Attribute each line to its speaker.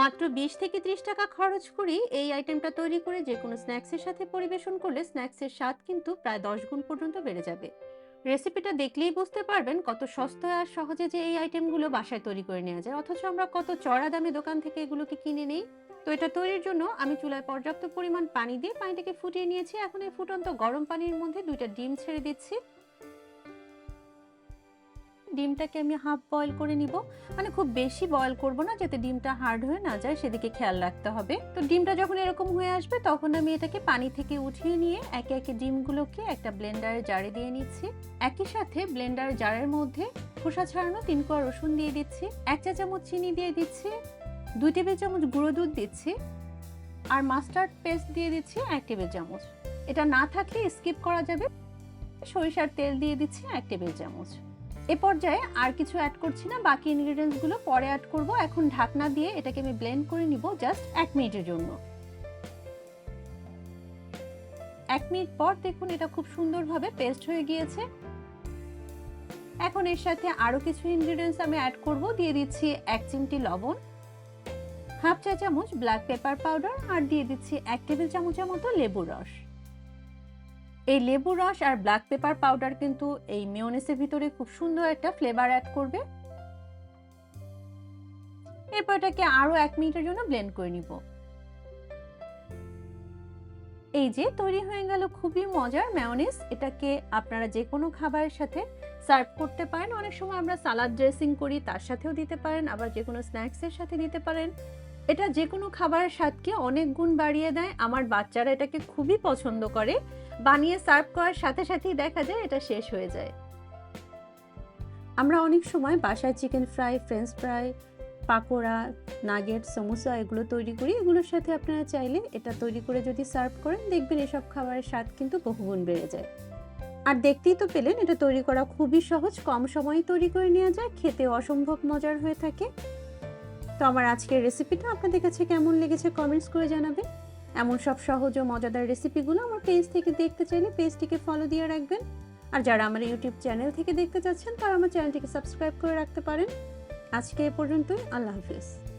Speaker 1: মাত্র বিশ থেকে ত্রিশ টাকা খরচ করি এই আইটেমটা তৈরি করে যে কোনো স্ন্যাক্সের সাথে পরিবেশন করলে স্ন্যাক্সের স্বাদ কিন্তু প্রায় দশ গুণ পর্যন্ত বেড়ে যাবে। রেসিপিটা দেখলেই বুঝতে পারবেন কত সস্তায় আর সহজে যে এই আইটেমগুলো বাসায় তৈরি করে নেওয়া যায়। অথচ আমরা কত চড়া দামে দোকান থেকে এগুলোকে কিনে নেই। তো এটা তৈরির জন্য আমি চুলায় পর্যাপ্ত পরিমাণ পানি দিয়ে পানিটাকে ফুটিয়ে নিয়েছি। এখন এই ফুটন্ত গরম পানির মধ্যে দুইটা ডিম ছেড়ে দিচ্ছি। ডিমটাকে আমি হাফ বয়েল করে নিব। মানে খুব বেশি বয়েল করব না, যাতে ডিমটা হার্ড হয়ে না যায়, সেদিকে খেয়াল রাখতে হবে। তো ডিমটা যখন এরকম হয়ে আসবে, তখন আমি এটাকে পানি থেকে উঠিয়ে নিয়ে একে একে ডিমগুলোকে একটা ব্লেন্ডারে জারে দিয়ে নিচ্ছি। একই সাথে ব্লেন্ডার জারের মধ্যে খোসা ছাড়ানো তিন কোয়া রসুন দিয়ে দিচ্ছি, এক চা চামচ চিনি দিয়ে দিচ্ছি, দুই টেবিল চামচ গুঁড়ো দুধ দিচ্ছি, আর মাস্টার্ড পেস্ট দিয়ে দিচ্ছি এক টেবিল চামচ। এটা না থাকলে স্কিপ করা যাবে। সরিষার তেল দিয়ে দিচ্ছি এক টেবিল চামচ। এ পর্যায়ে আর কিছু অ্যাড করছি না, বাকি ইনগ্রিডিয়েন্টসগুলো পরে অ্যাড করব। এখন ঢাকনা দিয়ে এটাকে আমি ব্লেন্ড করে নিব জাস্ট এক মিনিটের জন্য। এক মিনিট পর দেখুন এটা খুব সুন্দরভাবে পেস্ট হয়ে গিয়েছে। এখন এর সাথে আরও কিছু ইনগ্রেডিয়েন্টস আমি অ্যাড করব। দিয়ে দিচ্ছি এক চিমটি লবণ, হাফ চা চামচ ব্ল্যাক পেপার পাউডার আর দিয়ে দিচ্ছি এক টেবিল চামচের মতো লেবুর রস। এই লেবু রস আর ব্ল্যাক পেপার পাউডার কিন্তু এই মেয়নেসের ভিতরে খুব সুন্দর একটা ফ্লেভার অ্যাড করবে। এরপর এটাকে আরও এক মিনিটের জন্য ব্লেন্ড করে নিব। এই যে তৈরি হয়ে গেল খুবই মজার মেয়নিস এটাকে আপনারা যে কোনো খাবারের সাথে সার্ভ করতে পারেন। অনেক সময় আমরা সালাদ ড্রেসিং করি, তার সাথেও দিতে পারেন, আবার যে কোনো স্ন্যাক্সের সাথে দিতে পারেন। এটা যে কোনো খাবারের স্বাদকে অনেক গুণ বাড়িয়ে দেয়। আমার বাচ্চারা এটাকে খুবই পছন্দ করে। বানিয়ে সার্ভ করার সাথে সাথেই দেখা যায় এটা শেষ হয়ে যায়। আমরা অনেক সময় বাসায় chicken fry, French fry, pakora, nugget, samosa এগুলো তৈরি করি। এগুলোর সাথে আপনারা চাইলে এটা তৈরি করে যদি সার্ভ করেন, দেখবেন এসব খাবারের স্বাদ কিন্তু বহুগুণ বেড়ে যায়। আর দেখতেই তো পেলেন, এটা তৈরি করা খুবই সহজ, কম সময়ে তৈরি করে নেওয়া যায়, খেতে অসম্ভব মজার হয়ে থাকে। তো আমার আজকের রেসিপিটা আপনাদের কাছে কেমন লেগেছে কমেন্টস করে জানাবেন। এমন সব সহজ ও মজাদার রেসিপিগুলো আমার পেজ থেকে দেখতে চাইলে পেজটিকে ফলো দিয়ে রাখবেন। আর যারা আমার ইউটিউব চ্যানেল থেকে দেখতে চাচ্ছেন, তারা আমার চ্যানেলটিকে সাবস্ক্রাইব করে রাখতে পারেন। আজকে এ পর্যন্তই, আল্লাহ হাফিজ।